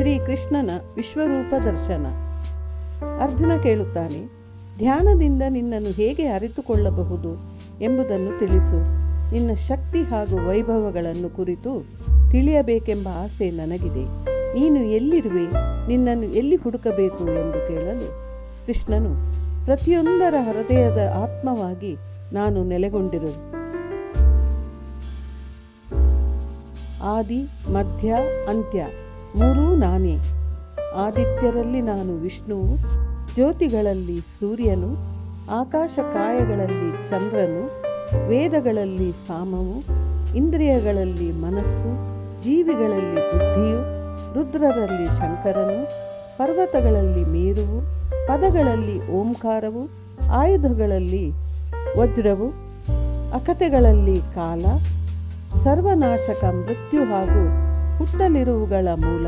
ಶ್ರೀ ಕೃಷ್ಣನ ವಿಶ್ವರೂಪ ದರ್ಶನ. ಅರ್ಜುನ ಕೇಳುತ್ತಾನೆ, ಧ್ಯಾನದಿಂದ ನಿನ್ನನ್ನು ಹೇಗೆ ಅರಿತುಕೊಳ್ಳಬಹುದು ಎಂಬುದನ್ನು ತಿಳಿಸು. ನಿನ್ನ ಶಕ್ತಿ ಹಾಗೂ ವೈಭವಗಳನ್ನು ಕುರಿತು ತಿಳಿಯಬೇಕೆಂಬ ಆಸೆ ನನಗಿದೆ. ನೀನು ಎಲ್ಲಿರುವೆ? ನಿನ್ನನ್ನು ಎಲ್ಲಿ ಹುಡುಕಬೇಕು? ಎಂದು ಕೇಳಲು ಕೃಷ್ಣನು, ಪ್ರತಿಯೊಂದರ ಹೃದಯದ ಆತ್ಮವಾಗಿ ನಾನು ನೆಲೆಗೊಂಡಿರು ಆದಿ, ಮಧ್ಯ, ಅಂತ್ಯ. ಮೂರೂ ನಾನೇ. ಆದಿತ್ಯರಲ್ಲಿ ನಾನು ವಿಷ್ಣುವು ಜ್ಯೋತಿಗಳಲ್ಲಿ ಸೂರ್ಯನು, ಆಕಾಶಕಾಯಗಳಲ್ಲಿ ಚಂದ್ರನು, ವೇದಗಳಲ್ಲಿ ಸಾಮವು, ಇಂದ್ರಿಯಗಳಲ್ಲಿ ಮನಸ್ಸು, ಜೀವಿಗಳಲ್ಲಿ ಬುದ್ಧಿಯು, ರುದ್ರರಲ್ಲಿ ಶಂಕರನು, ಪರ್ವತಗಳಲ್ಲಿ ಮೇರುವು, ಪದಗಳಲ್ಲಿ ಓಂಕಾರವು, ಆಯುಧಗಳಲ್ಲಿ ವಜ್ರವು ಅಕತೆಗಳಲ್ಲಿ ಕಾಲ, ಸರ್ವನಾಶಕ ಮೃತ್ಯು ಹಾಗೂ ಹುಟ್ಟಲಿರುವುಗಳ ಮೂಲ,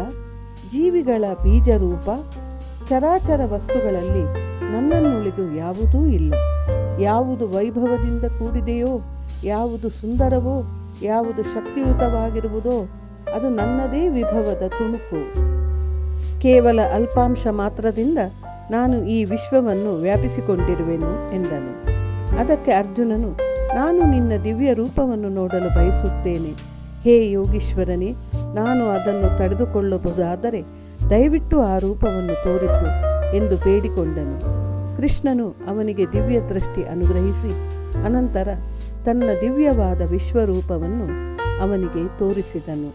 ಜೀವಿಗಳ ಬೀಜರೂಪ, ಚರಾಚರ ವಸ್ತುಗಳಲ್ಲಿ ನನ್ನನ್ನುಳಿದು ಯಾವುದೂ ಇಲ್ಲ. ಯಾವುದು ವೈಭವದಿಂದ ಕೂಡಿದೆಯೋ, ಯಾವುದು ಸುಂದರವೋ, ಯಾವುದು ಶಕ್ತಿಯುತವಾಗಿರುವುದೋ, ಅದು ನನ್ನದೇ ವಿಭವದ ತುಣುಕು. ಕೇವಲ ಅಲ್ಪಾಂಶ ಮಾತ್ರದಿಂದ ನಾನು ಈ ವಿಶ್ವವನ್ನು ವ್ಯಾಪಿಸಿಕೊಂಡಿರುವೆನು ಎಂದನು. ಅದಕ್ಕೆ ಅರ್ಜುನನು, ನಾನು ನಿನ್ನ ದಿವ್ಯ ರೂಪವನ್ನು ನೋಡಲು ಬಯಸುತ್ತೇನೆ. ಹೇ ಯೋಗೀಶ್ವರನೇ, ನಾನು ಅದನ್ನು ತಡೆದುಕೊಳ್ಳಬಹುದಾದರೆ ದಯವಿಟ್ಟು ಆ ರೂಪವನ್ನು ತೋರಿಸು ಎಂದು ಬೇಡಿಕೊಂಡನು. ಕೃಷ್ಣನು ಅವನಿಗೆ ದಿವ್ಯ ದೃಷ್ಟಿ ಅನುಗ್ರಹಿಸಿ, ಅನಂತರ ತನ್ನ ದಿವ್ಯವಾದ ವಿಶ್ವರೂಪವನ್ನು ಅವನಿಗೆ ತೋರಿಸಿದನು.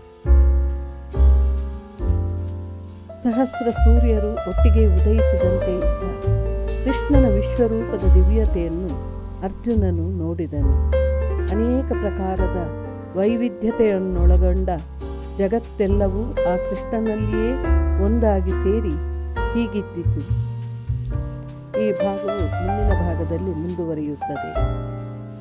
ಸಹಸ್ರ ಸೂರ್ಯರು ಒಟ್ಟಿಗೆ ಉದಯಿಸಿದಂತೆ ಇದ್ದ ಕೃಷ್ಣನ ವಿಶ್ವರೂಪದ ದಿವ್ಯತೆಯನ್ನು ಅರ್ಜುನನು ನೋಡಿದನು. ಅನೇಕ ಪ್ರಕಾರದ ವೈವಿಧ್ಯತೆಯನ್ನೊಳಗೊಂಡ ಜಗತ್ತೆಲ್ಲವೂ ಆ ಕೃಷ್ಣನಲ್ಲಿಯೇ ಒಂದಾಗಿ ಸೇರಿ ಹೀಗಿದ್ದಿತು. ಈ ಭಾಗವು ಮುಂದಿನ ಭಾಗದಲ್ಲಿ ಮುಂದುವರಿಯುತ್ತದೆ.